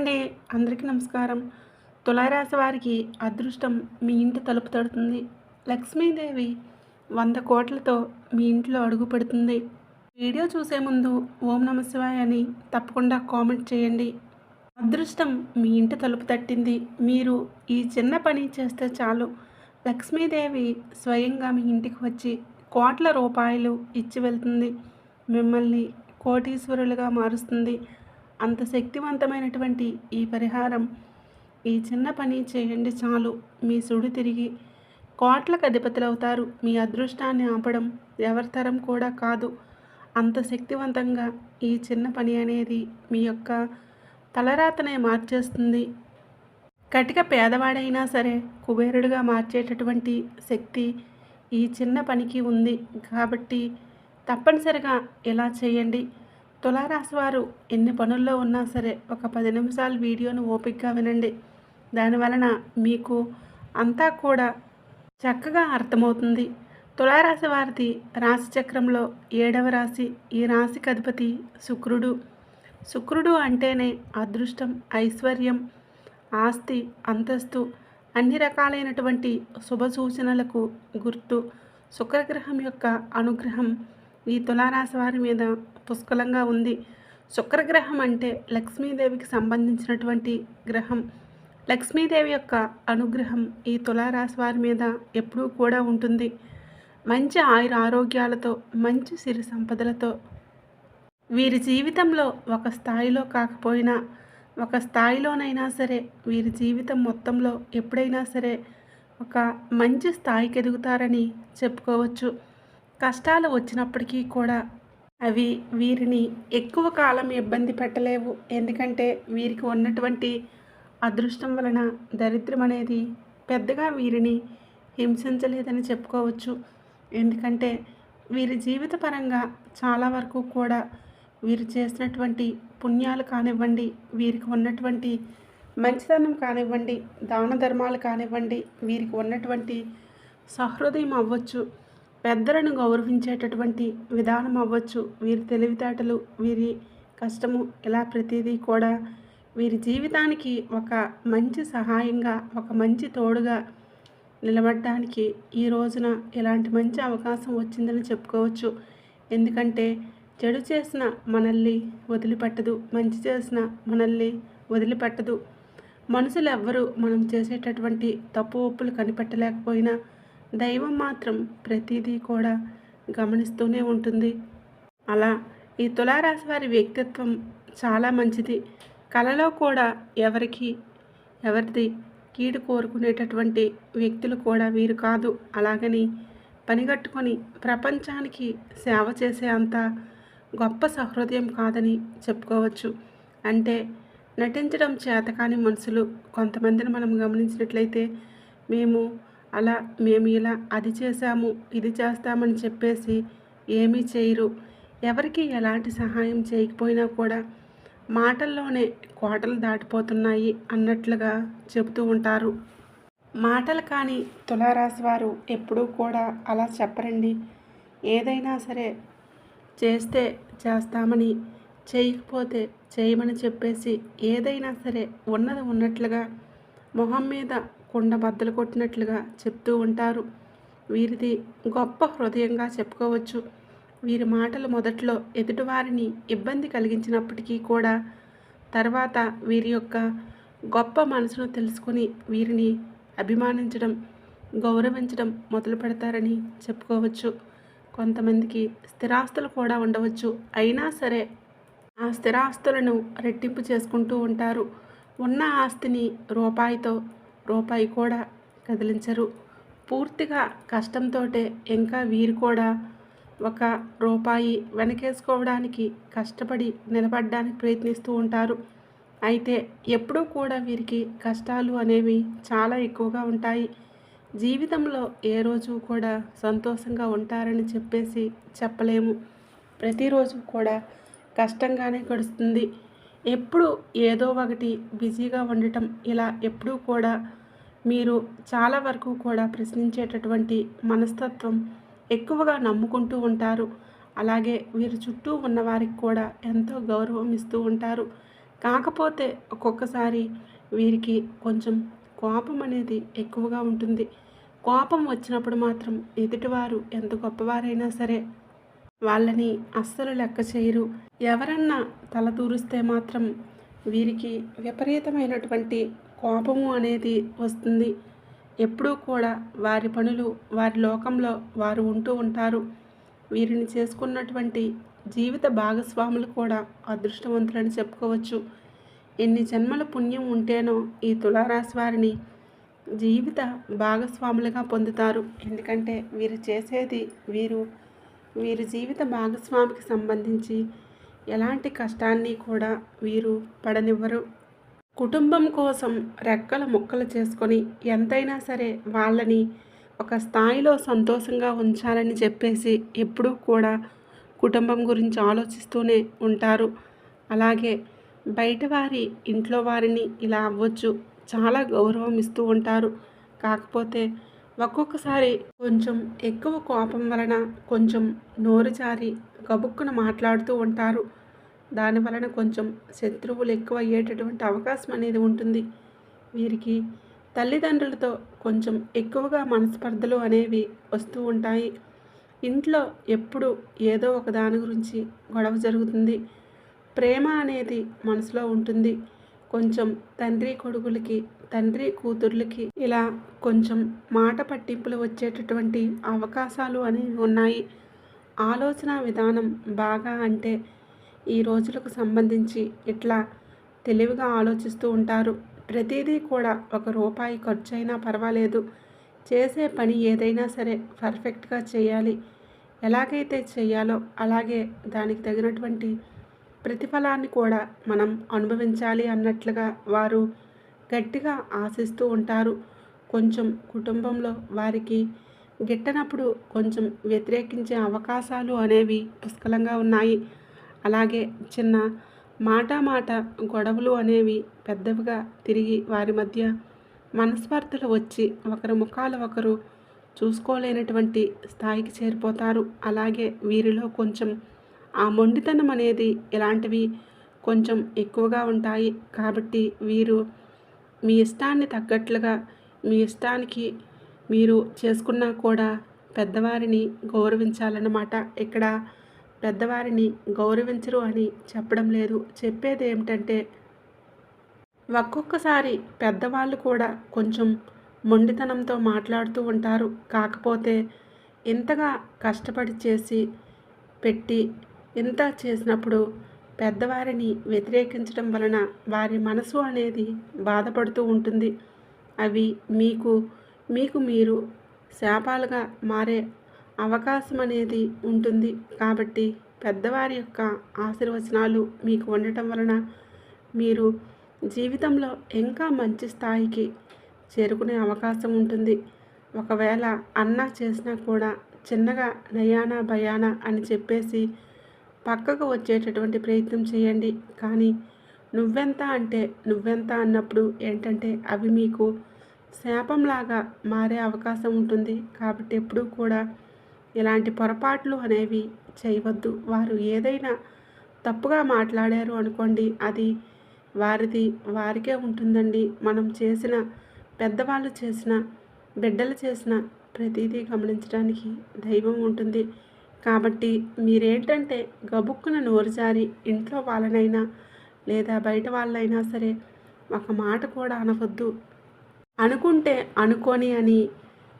అండి. అందరికీ నమస్కారం. తులారాశి వారికి అదృష్టం మీ ఇంటి తలుపు తడుతుంది. లక్ష్మీదేవి వంద కోట్లతో మీ ఇంట్లో అడుగు పెడుతుంది. వీడియో చూసే ముందు ఓం నమ శివాయ అని తప్పకుండా కామెంట్ చేయండి. అదృష్టం మీ ఇంటి తలుపు తట్టింది. మీరు ఈ చిన్న పని చేస్తే చాలు. లక్ష్మీదేవి స్వయంగా మీ ఇంటికి వచ్చి కోట్ల రూపాయలు ఇచ్చి వెళ్తుంది. మిమ్మల్ని కోటీశ్వరులుగా మారుస్తుంది. అంత శక్తివంతమైనటువంటి ఈ పరిహారం ఈ చిన్న పని చేయండి చాలు. మీ సుడి తిరిగి కోట్లకు అధిపతులు అవుతారు మీ అదృష్టాన్ని ఆపడం ఎవరితరం కూడా కాదు. అంత శక్తివంతంగా ఈ చిన్న పని అనేది మీ యొక్క తలరాతనే మార్చేస్తుంది. కటిక పేదవాడైనా సరే కుబేరుడుగా మార్చేటటువంటి శక్తి ఈ చిన్న పనికి ఉంది. కాబట్టి తప్పనిసరిగా ఇలా చేయండి. తులారాశి వారు ఎన్ని పనుల్లో ఉన్నా సరే ఒక పది నిమిషాలు వీడియోను ఓపికగా వినండి. దానివలన మీకు అంతా కూడా చక్కగా అర్థమవుతుంది. తులారాశి వారిది రాశిచక్రంలో ఏడవ రాశి ఈ రాశికి అధిపతి శుక్రుడు. శుక్రుడు అంటేనే అదృష్టం ఐశ్వర్యం ఆస్తి అంతస్తు అన్ని రకాలైనటువంటి శుభ సూచనలకు గుర్తు. శుక్రగ్రహం యొక్క అనుగ్రహం ఈ తులారాశి వారి మీద పుష్కలంగా ఉంది. శుక్రగ్రహం అంటే లక్ష్మీదేవికి సంబంధించినటువంటి గ్రహం. లక్ష్మీదేవి యొక్క అనుగ్రహం ఈ తులారాశి వారి మీద ఎప్పుడూ కూడా ఉంటుంది. మంచి ఆయుర ఆరోగ్యాలతో మంచి సిరి సంపదలతో వీరి జీవితంలో ఒక స్థాయిలో కాకపోయినా ఒక స్థాయిలోనైనా సరే వీరి జీవితం మొత్తంలో ఎప్పుడైనా సరే ఒక మంచి స్థాయికి ఎదుగుతారని చెప్పుకోవచ్చు. కష్టాలు వచ్చినప్పటికీ కూడా అవి వీరిని ఎక్కువ కాలం ఇబ్బంది పెట్టలేవు. ఎందుకంటే వీరికి ఉన్నటువంటి అదృష్టం వలన దరిద్రం అనేది పెద్దగా వీరిని హింసించలేదని చెప్పుకోవచ్చు. ఎందుకంటే వీరి జీవిత పరంగా చాలా వరకు కూడా వీరు చేసినటువంటి పుణ్యాలు కానివ్వండి వీరికి ఉన్నటువంటి మంచితనం కానివ్వండి దాన ధర్మాలు కానివ్వండి వీరికి ఉన్నటువంటి సహృదయం అవ్వచ్చు. పెద్దలను గౌరవించేటటువంటి విధానం అవ్వచ్చు. వీరి తెలివితేటలు వీరి కష్టము ఇలా ప్రతిదీ కూడా వీరి జీవితానికి ఒక మంచి సహాయంగా ఒక మంచి తోడుగా నిలబడడానికి ఈ రోజున ఇలాంటి మంచి అవకాశం వచ్చిందని చెప్పుకోవచ్చు. ఎందుకంటే చెడు చేసిన మనల్ని వదిలిపెట్టదు మంచి చేసిన మనల్ని వదిలిపెట్టదు. మనుషులు ఎవ్వరూ మనం చేసేటటువంటి తప్పు ఒప్పులు కనిపెట్టలేకపోయినా దైవం మాత్రం ప్రతిదీ కూడా గమనిస్తూనే ఉంటుంది. అలా ఈ తులారాశి వారి వ్యక్తిత్వం చాలా మంచిది. కళలో కూడా ఎవరికి ఎవరిది కీడు కోరుకునేటటువంటి వ్యక్తులు కూడా వీరు కాదు. అలాగని పనిగట్టుకొని ప్రపంచానికి సేవ చేసే అంత గొప్ప సహృదయం కాదని చెప్పుకోవచ్చు. అంటే నటించడం చేతకాని మనుషులు కొంతమందిని మనం గమనించినట్లయితే మేము అలా మేము ఇలా అది చేశాము ఇది చేస్తామని చెప్పేసి ఏమీ చేయరు. ఎవరికి ఎలాంటి సహాయం చేయకపోయినా కూడా మాటల్లోనే కోటలు దాటిపోతున్నాయి అన్నట్లుగా చెబుతూ ఉంటారు. మాటలు కానీ తులారాశి వారు ఎప్పుడూ కూడా అలా చెప్పరండి. ఏదైనా సరే చేస్తే చేస్తామని చేయకపోతే చేయమని చెప్పేసి ఏదైనా సరే ఉన్నది ఉన్నట్లుగా మొహం మీద కుండ బద్దలు కొట్టినట్లుగా చెప్తూ ఉంటారు. వీరిది గొప్ప హృదయంగా చెప్పుకోవచ్చు. వీరి మాటలు మొదట్లో ఎదుటివారిని ఇబ్బంది కలిగించినప్పటికీ కూడా తర్వాత వీరి యొక్క గొప్ప మనసును తెలుసుకొని వీరిని అభిమానించడం గౌరవించడం మొదలు పెడతారని చెప్పుకోవచ్చు. కొంతమందికి స్థిరాస్తులు కూడా ఉండవచ్చు. అయినా సరే ఆ స్థిరాస్తులను రెట్టింపు చేసుకుంటూ ఉంటారు. ఉన్న ఆస్తిని రూపాయితో రూపాయి కూడా కదిలించరు. పూర్తిగా కష్టంతో ఇంకా వీరు కూడా ఒక రూపాయి వెనకేసుకోవడానికి కష్టపడి నిలబడడానికి ప్రయత్నిస్తూ ఉంటారు. అయితే ఎప్పుడూ కూడా వీరికి కష్టాలు అనేవి చాలా ఎక్కువగా ఉంటాయి. జీవితంలో ఏ రోజు కూడా సంతోషంగా ఉంటారని చెప్పేసి చెప్పలేము. ప్రతిరోజు కూడా కష్టంగానే గడుస్తుంది. ఎప్పుడు ఏదో ఒకటి బిజీగా ఉండటం ఇలా ఎప్పుడూ కూడా మీరు చాలా వరకు కూడా ప్రశ్నించేటటువంటి మనస్తత్వం ఎక్కువగా నమ్ముకుంటూ ఉంటారు. అలాగే వీరి చుట్టూ ఉన్నవారికి కూడా ఎంతో గౌరవం ఇస్తూ ఉంటారు. కాకపోతే ఒక్కొక్కసారి వీరికి కొంచెం కోపం అనేది ఎక్కువగా ఉంటుంది. కోపం వచ్చినప్పుడు మాత్రం ఎదుటివారు ఎంత గొప్పవారైనా సరే వాళ్ళని అస్సలు లెక్క చేయరు. ఎవరన్నా తల దూరిస్తే మాత్రం వీరికి విపరీతమైనటువంటి కోపము అనేది వస్తుంది. ఎప్పుడూ కూడా వారి పనులు వారి లోకంలో వారు ఉంటూ ఉంటారు. వీరిని చేసుకున్నటువంటి జీవిత భాగస్వాములు కూడా అదృష్టవంతులని చెప్పుకోవచ్చు. ఎన్ని జన్మల పుణ్యం ఉంటేనో ఈ తులారాశి వారిని జీవిత భాగస్వాములుగా పొందుతారు. ఎందుకంటే వీరు చేసేది వీరు వీరి జీవిత భాగస్వామికి సంబంధించి ఎలాంటి కష్టాన్ని కూడా వీరు పడనివ్వరు. కుటుంబం కోసం రెక్కల ముక్కలు చేసుకొని ఎంతైనా సరే వాళ్ళని ఒక స్థాయిలో సంతోషంగా ఉంచాలని చెప్పేసి ఎప్పుడూ కూడా కుటుంబం గురించి ఆలోచిస్తూనే ఉంటారు. అలాగే బయట వారి ఇంట్లో వారిని ఇలా అవ్వచ్చు చాలా గౌరవం ఇస్తూ ఉంటారు. కాకపోతే ఒక్కొక్కసారి కొంచెం ఎక్కువ కోపం వలన కొంచెం నోరు జారి గబుక్కున మాట్లాడుతూ ఉంటారు. దాని వలన కొంచెం శత్రువులు ఎక్కువ అయ్యేటటువంటి అవకాశం అనేది ఉంటుంది. వీరికి తల్లిదండ్రులతో కొంచెం ఎక్కువగా మనస్పర్ధలు అనేవి వస్తూ ఉంటాయి. ఇంట్లో ఎప్పుడు ఏదో ఒక దాని గురించి గొడవ జరుగుతుంది. ప్రేమ అనేది మనసులో ఉంటుంది. కొంచెం తండ్రి కొడుకులకి తండ్రి కూతుర్లకి ఇలా కొంచెం మాట పట్టింపులు వచ్చేటటువంటి అవకాశాలు అనేవి ఉన్నాయి. ఆలోచన విధానం బాగా అంటే ఈ రోజులకు సంబంధించి ఇట్లా తెలివిగా ఆలోచిస్తూ ఉంటారు. ప్రతిదీ కూడా ఒక రూపాయి ఖర్చు అయినా పర్వాలేదు. చేసే పని ఏదైనా సరే పర్ఫెక్ట్గా చేయాలి. ఎలాగైతే చేయాలో అలాగే దానికి తగినటువంటి ప్రతిఫలాన్ని కూడా మనం అనుభవించాలి అన్నట్లుగా వారు గట్టిగా ఆశిస్తూ ఉంటారు. కొంచెం కుటుంబంలో వారికి గిట్టనప్పుడు కొంచెం వ్యతిరేకించే అవకాశాలు అనేవి పుష్కలంగా ఉన్నాయి. అలాగే చిన్న మాట మాట గొడవలు అనేవి పెద్దవిగా తిరిగి వారి మధ్య మనస్పర్ధలు వచ్చి ఒకరి ముఖాలు ఒకరు చూసుకోలేనటువంటి స్థాయికి చేరిపోతారు. అలాగే వీరిలో కొంచెం ఆ మొండితనం అనేది ఇలాంటివి కొంచెం ఎక్కువగా ఉంటాయి. కాబట్టి వీరు మీ ఇష్టాన్ని తగ్గట్లుగా మీ ఇష్టానికి మీరు చేసుకున్నా కూడా పెద్దవారిని గౌరవించాలన్నమాట. ఇక్కడ పెద్దవారిని గౌరవించరు అని చెప్పడం లేదు. చెప్పేది ఏమిటంటే ఒక్కొక్కసారి పెద్దవాళ్ళు కూడా కొంచెం మొండితనంతో మాట్లాడుతూ ఉంటారు. కాకపోతే ఇంతగా కష్టపడి చేసి పెట్టి ఇంత చేసినప్పుడు పెద్దవారిని వ్యతిరేకించడం వలన వారి మనసు అనేది బాధపడుతూ ఉంటుంది. అవి మీకు మీకు మీరు శాపాలుగా మారే అవకాశం అనేది ఉంటుంది. కాబట్టి పెద్దవారి యొక్క ఆశీర్వచనాలు మీకు ఉండటం వలన మీరు జీవితంలో ఇంకా మంచి స్థాయికి చేరుకునే అవకాశం ఉంటుంది. ఒకవేళ అన్న చేసినా కూడా చిన్నగా నయానా భయానా అని చెప్పేసి పక్కకు వచ్చేటటువంటి ప్రయత్నం చేయండి. కానీ నువ్వెంత అంటే నువ్వెంత అన్నప్పుడు ఏంటంటే అవి మీకు శాపంలాగా మారే అవకాశం ఉంటుంది. కాబట్టి ఎప్పుడూ కూడా ఇలాంటి పొరపాట్లు అనేవి చేయవద్దు. వారు ఏదైనా తప్పుగా మాట్లాడారు అనుకోండి అది వారిది వారికే ఉంటుందండి. మనం చేసిన పెద్దవాళ్ళు చేసిన బిడ్డలు చేసిన ప్రతిదీ గమనించడానికి దైవం ఉంటుంది. కాబట్టి మీరేంటంటే గబుక్కున నోరు జారి ఇంట్లో వాళ్ళనైనా లేదా బయట వాళ్ళైనా సరే ఒక మాట కూడా అనవద్దు. అనుకుంటే అనుకోని అని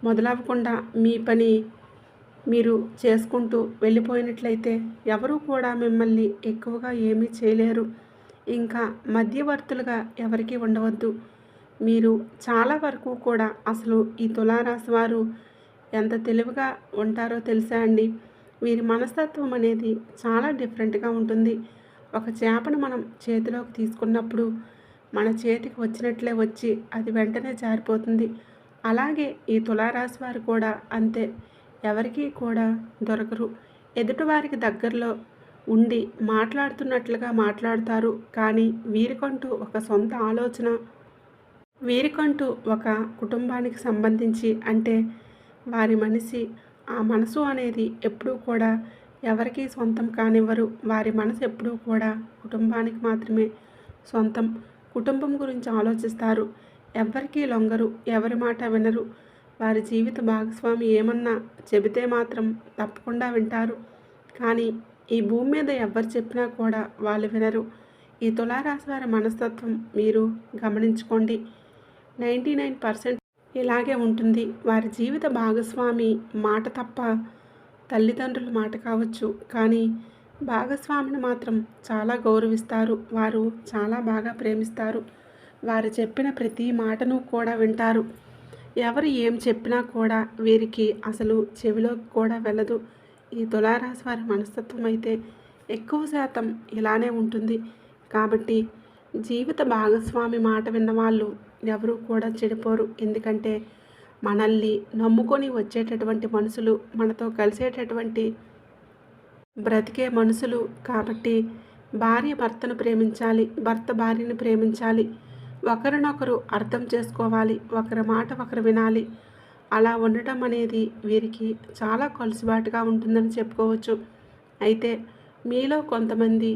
మొదలవ్వకుండా మీ పని మీరు చేసుకుంటూ వెళ్ళిపోయినట్లయితే ఎవరు కూడా మిమ్మల్ని ఎక్కువగా ఏమీ చేయలేరు. ఇంకా మధ్యవర్తులుగా ఎవరికి ఉండవద్దు. మీరు చాలా వరకు కూడా అసలు ఈ తులారాశి వారు ఎంత తెలివిగా ఉంటారో తెలుసా అండి? వీరి మనస్తత్వం అనేది చాలా డిఫరెంట్గా ఉంటుంది. ఒక చేపను మనం చేతిలోకి తీసుకున్నప్పుడు మన చేతికి వచ్చినట్లే వచ్చి అది వెంటనే జారిపోతుంది. అలాగే ఈ తులారాశి వారు కూడా అంతే. ఎవరికీ కూడా దొరకరు. ఎదుటివారికి దగ్గరలో ఉండి మాట్లాడుతున్నట్లుగా మాట్లాడతారు. కానీ వీరికంటూ ఒక సొంత ఆలోచన వీరికంటూ ఒక కుటుంబానికి సంబంధించి అంటే వారి మనిషి ఆ మనసు అనేది ఎప్పుడూ కూడా ఎవరికీ సొంతం కానివ్వరు. వారి మనసు ఎప్పుడూ కూడా కుటుంబానికి మాత్రమే సొంతం. కుటుంబం గురించి ఆలోచిస్తారు. ఎవరికీ లొంగరు. ఎవరి మాట వినరు. వారి జీవిత భాగస్వామి ఏమన్నా చెబితే మాత్రం తప్పకుండా వింటారు. కానీ ఈ భూమి మీద ఎవరు చెప్పినా కూడా వాళ్ళు వినరు. ఈ తులారాశి వారి మనస్తత్వం మీరు గమనించుకోండి. నైంటీ నైన్ పర్సెంట్ ఇలాగే ఉంటుంది. వారి జీవిత భాగస్వామి మాట తప్ప తల్లిదండ్రుల మాట కావచ్చు. కానీ భాగస్వామిని మాత్రం చాలా గౌరవిస్తారు. వారు చాలా బాగా ప్రేమిస్తారు. వారు చెప్పిన ప్రతి మాటను కూడా వింటారు. ఎవరు ఏం చెప్పినా కూడా వీరికి అసలు చెవిలో కూడా వెళ్ళదు. ఈ తులారాశి వారి మనస్తత్వం అయితే ఎక్కువ శాతం ఇలానే ఉంటుంది. కాబట్టి జీవిత భాగస్వామి మాట విన్నవాళ్ళు ఎవరు కూడా చెడిపోరు. ఎందుకంటే మనల్ని నమ్ముకొని వచ్చేటటువంటి మనుషులు మనతో కలిసేటటువంటి బ్రతికే మనుషులు కాబట్టి భార్య భర్తను ప్రేమించాలి భర్త భార్యను ప్రేమించాలి. ఒకరినొకరు అర్థం చేసుకోవాలి. ఒకరి మాట ఒకరు వినాలి. అలా ఉండటం అనేది వీరికి చాలా కొలుసుబాటుగా ఉంటుందని చెప్పుకోవచ్చు. అయితే మీలో కొంతమంది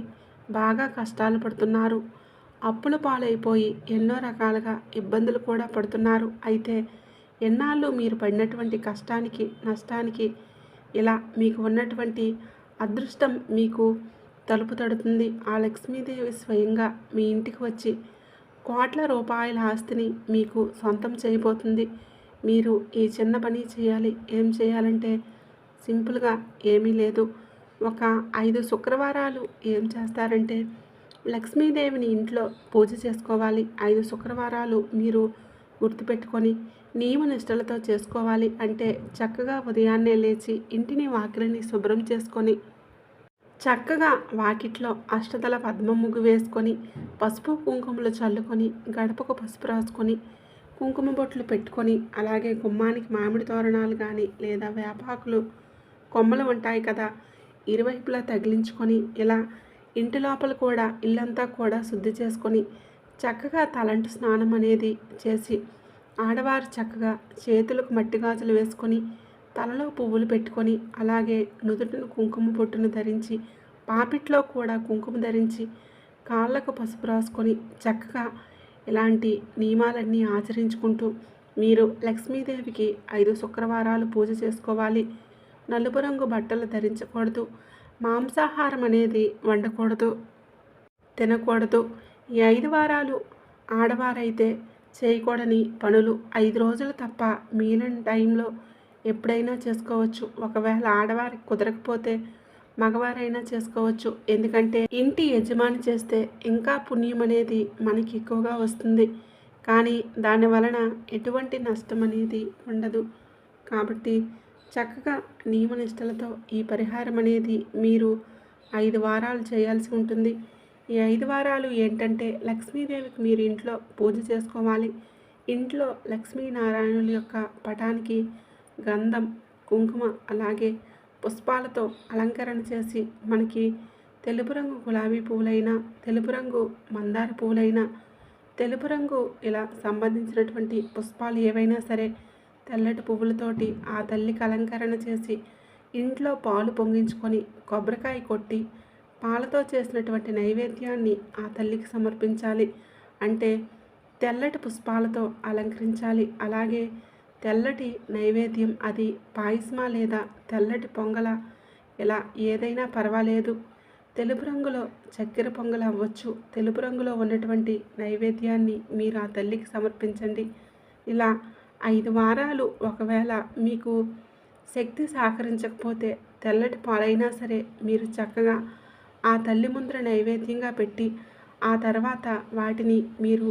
బాగా కష్టాలు పడుతున్నారు. అప్పుల పాలైపోయి ఎన్నో రకాలుగా ఇబ్బందులు కూడా పడుతున్నారు. అయితే ఎన్నాళ్ళు మీరు పడినటువంటి కష్టానికి నష్టానికి ఇలా మీకు ఉన్నటువంటి అదృష్టం మీకు తలుపు తడుతుంది. ఆ లక్ష్మీదేవి స్వయంగా మీ ఇంటికి వచ్చి కోట్ల రూపాయల ఆస్తిని మీకు సొంతం చేయబోతుంది. మీరు ఈ చిన్న పని చేయాలి. ఏం చేయాలంటే సింపుల్గా ఏమీ లేదు. ఒక ఐదు శుక్రవారాలు ఏం చేస్తారంటే లక్ష్మీదేవిని ఇంట్లో పూజ చేసుకోవాలి. ఐదు శుక్రవారాలు మీరు గుర్తుపెట్టుకొని నియమ నిష్టలతో చేసుకోవాలి. అంటే చక్కగా ఉదయాన్నే లేచి ఇంటిని వాకిలిని శుభ్రం చేసుకొని చక్కగా వాకిట్లో అష్టదల పద్మ ముగ్గు వేసుకొని పసుపు కుంకుమలు చల్లుకొని గడపకు పసుపు రాసుకొని కుంకుమ బొట్లు పెట్టుకొని అలాగే గుమ్మానికి మామిడి తోరణాలు కానీ లేదా వేపాకులు కొమ్మలు ఉంటాయి కదా ఇరువైపులా తగిలించుకొని ఇలా ఇంటి లోపల కూడా ఇల్లంతా కూడా శుద్ధి చేసుకొని చక్కగా తలంటు స్నానం అనేది చేసి ఆడవారు చక్కగా చేతులకు మట్టి గాజులు వేసుకొని తలలో పువ్వులు పెట్టుకొని అలాగే నుదుటిని కుంకుమ పొట్టును ధరించి పాపిట్లో కూడా కుంకుమ ధరించి కాళ్ళకు పసుపు రాసుకొని చక్కగా ఇలాంటి నియమాలన్నీ ఆచరించుకుంటూ మీరు లక్ష్మీదేవికి ఐదు శుక్రవారాలు పూజ చేసుకోవాలి. నలుపు రంగు బట్టలు ధరించకూడదు. మాంసాహారం అనేది వండకూడదు. తినకూడదు. ఈ ఐదు వారాలు ఆడవారైతే చేయకూడని పనులు ఐదు రోజులు తప్ప మిగిలిన టైంలో ఎప్పుడైనా చేసుకోవచ్చు. ఒకవేళ ఆడవారికి కుదరకపోతే మగవారైనా చేసుకోవచ్చు. ఎందుకంటే ఇంటి యజమాని చేస్తే ఇంకా పుణ్యం అనేది మనకి ఎక్కువగా వస్తుంది. కానీ దాని వలన ఎటువంటి నష్టం అనేది ఉండదు. కాబట్టి చక్కగా నియమనిష్టలతో ఈ పరిహారం అనేది మీరు ఐదు వారాలు చేయాల్సి ఉంటుంది. ఈ ఐదు వారాలు ఏంటంటే లక్ష్మీదేవికి మీరు ఇంట్లో పూజ చేసుకోవాలి. ఇంట్లో లక్ష్మీనారాయణుల యొక్క పటానికి గంధం కుంకుమ అలాగే పుష్పాలతో అలంకరణ చేసి మనకి తెలుపు రంగు గులాబీ పువ్వులైనా తెలుపు రంగు మందార పువ్వులైనా తెలుపు రంగు ఇలా సంబంధించినటువంటి పుష్పాలు ఏవైనా సరే తెల్లటి పువ్వులతోటి ఆ తల్లికి అలంకరణ చేసి ఇంట్లో పాలు పొంగించుకొని కొబ్బరికాయ కొట్టి పాలతో చేసినటువంటి నైవేద్యాన్ని ఆ తల్లికి సమర్పించాలి. అంటే తెల్లటి పుష్పాలతో అలంకరించాలి. అలాగే తెల్లటి నైవేద్యం అది పాయసమా లేదా తెల్లటి పొంగల? ఇలా ఏదైనా పర్వాలేదు. తెలుపు రంగులో చక్కెర పొంగల్ అవ్వచ్చు. తెలుపు రంగులో ఉన్నటువంటి నైవేద్యాన్ని మీరు ఆ తల్లికి సమర్పించండి. ఇలా ఐదు వారాలు ఒకవేళ మీకు శక్తి సహకరించకపోతే తెల్లటి పాలైనా సరే మీరు చక్కగా ఆ తల్లి ముందర నైవేద్యంగా పెట్టి ఆ తర్వాత వాటిని మీరు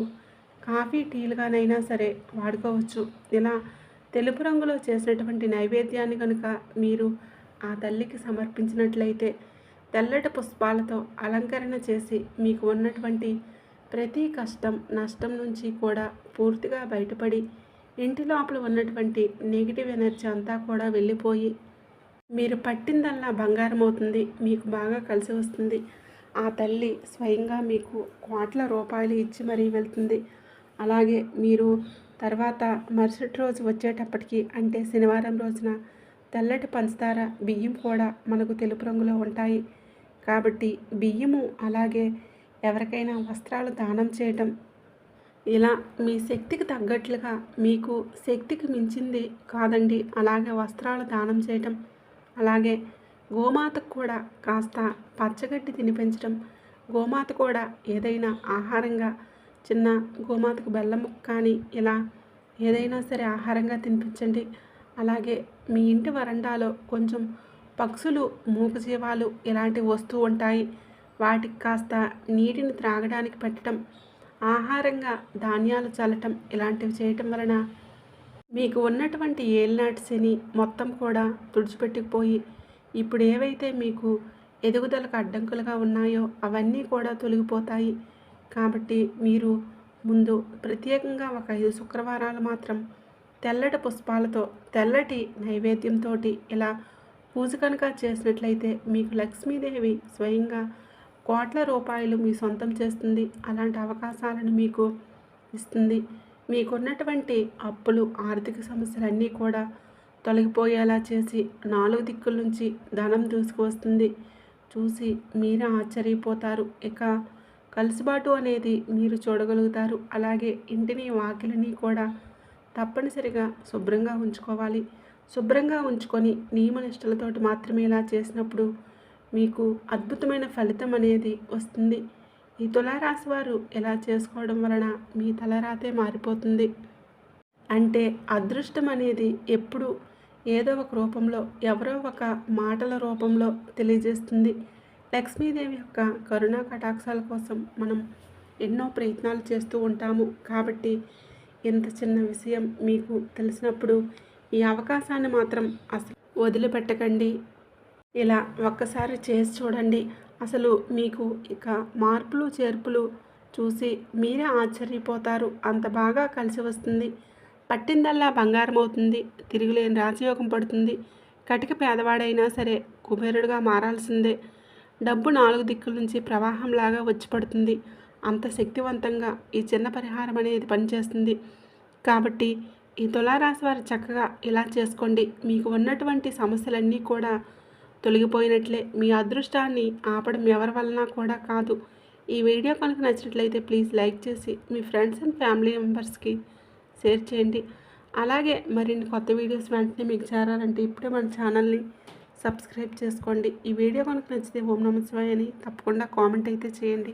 కాఫీ టీలుగానైనా సరే వాడుకోవచ్చు. ఇలా తెలుపు రంగులో చేసినటువంటి నైవేద్యాన్ని కనుక మీరు ఆ తల్లికి సమర్పించినట్లయితే తెల్లటి పుష్పాలతో అలంకరణ చేసి మీకు ఉన్నటువంటి ప్రతి కష్టం నష్టం నుంచి కూడా పూర్తిగా బయటపడి ఇంటి లోపల ఉన్నటువంటి నెగిటివ్ ఎనర్జీ అంతా కూడా వెళ్ళిపోయి మీరు పట్టిందల్లా బంగారం అవుతుంది మీకు బాగా కలిసి వస్తుంది. ఆ తల్లి స్వయంగా మీకు కోట్ల రూపాయలు ఇచ్చి మరీ వెళ్తుంది. అలాగే మీరు తర్వాత మరుసటి రోజు వచ్చేటప్పటికి అంటే శనివారం రోజున తెల్లటి పంచదార బియ్యం కూడా మనకు తెలుపు రంగులో ఉంటాయి. కాబట్టి బియ్యము అలాగే ఎవరికైనా వస్త్రాలు దానం చేయటం ఇలా మీ శక్తికి తగ్గట్లుగా మీకు శక్తికి మించింది కాదండి. అలాగే వస్త్రాలు దానం చేయటం అలాగే గోమాతకు కూడా కాస్త పచ్చగడ్డి తినిపించడం గోమాత కూడా ఏదైనా ఆహారంగా చిన్న గోమాతకు బెల్లం ముక్క కానీ ఇలా ఏదైనా సరే ఆహారంగా తినిపించండి. అలాగే మీ ఇంటి వరండాలో కొంచెం పక్షులు మూగజీవాలు ఇలాంటివి వస్తూ ఉంటాయి. వాటికి కాస్త నీటిని త్రాగడానికి పెట్టడం ఆహారంగా ధాన్యాలు చల్లటం ఇలాంటివి చేయటం వలన మీకు ఉన్నటువంటి ఏలినాటి శని మొత్తం కూడా తుడిచిపెట్టుకుపోయి ఇప్పుడు ఏవైతే మీకు ఎదుగుదలకు అడ్డంకులుగా ఉన్నాయో అవన్నీ కూడా తొలగిపోతాయి. కాబట్టి మీరు ముందు ప్రత్యేకంగా ఒక ఐదు శుక్రవారాలు మాత్రం తెల్లటి పుష్పాలతో తెల్లటి నైవేద్యంతో ఇలా పూజ కనుక చేసినట్లయితే మీకు లక్ష్మీదేవి స్వయంగా కోట్ల రూపాయలు మీ సొంతం చేస్తుంది. అలాంటి అవకాశాలను మీకు ఇస్తుంది. మీకున్నటువంటి అప్పులు ఆర్థిక సమస్యలన్నీ కూడా తొలగిపోయేలా చేసి నాలుగు దిక్కుల నుంచి ధనం దూసుకువస్తుంది. చూసి మీరే ఆశ్చర్యపోతారు. ఇక కలిసిబాటు అనేది మీరు చూడగలుగుతారు. అలాగే ఇంటిని వాకిలిని కూడా తప్పనిసరిగా శుభ్రంగా ఉంచుకోవాలి. శుభ్రంగా ఉంచుకొని నియమనిష్టలతోటి మాత్రమే ఇలా చేసినప్పుడు మీకు అద్భుతమైన ఫలితం అనేది వస్తుంది. ఈ తులారాశి వారు ఎలా చేసుకోవడం వలన మీ తలరాతే మారిపోతుంది. అంటే అదృష్టం అనేది ఎప్పుడు ఏదో ఒక రూపంలో ఎవరో ఒక మాటల రూపంలో తెలియజేస్తుంది. లక్ష్మీదేవి యొక్క కరుణా కటాక్షాల కోసం మనం ఎన్నో ప్రయత్నాలు చేస్తూ ఉంటాము. కాబట్టి ఇంత చిన్న విషయం మీకు తెలిసినప్పుడు ఈ అవకాశాన్ని మాత్రం అసలు వదిలిపెట్టకండి. ఇలా ఒక్కసారి చేసి చూడండి. అసలు మీకు ఇక మార్పులు చేర్పులు చూసి మీరే ఆశ్చర్యపోతారు. అంత బాగా కలిసి వస్తుంది. పట్టిందల్లా బంగారం అవుతుంది. తిరుగులేని రాజయోగం పడుతుంది. కటిక పేదవాడైనా సరే కుబేరుడుగా మారాల్సిందే. డబ్బు నాలుగు దిక్కుల నుంచి ప్రవాహంలాగా వచ్చి పడుతుంది. అంత శక్తివంతంగా ఈ చిన్న పరిహారం అనేది పనిచేస్తుంది. కాబట్టి ఈ తులారాశి వారు చక్కగా ఇలా చేసుకోండి. మీకు ఉన్నటువంటి సమస్యలన్నీ కూడా తొలగిపోయినట్లే. మీ అదృష్టాన్ని ఆపడం ఎవరి వలన కూడా కాదు. ఈ వీడియో కనుక నచ్చినట్లయితే ప్లీజ్ లైక్ చేసి మీ ఫ్రెండ్స్ అండ్ ఫ్యామిలీ మెంబర్స్కి షేర్ చేయండి. అలాగే మరిన్ని కొత్త వీడియోస్ వెంటనే మీకు చేరాలంటే ఇప్పుడే మన ఛానల్ని సబ్స్క్రైబ్ చేసుకోండి. ఈ వీడియో కనుక నచ్చితే ఓం నమ శివాయ అని తప్పకుండా కామెంట్ అయితే చేయండి.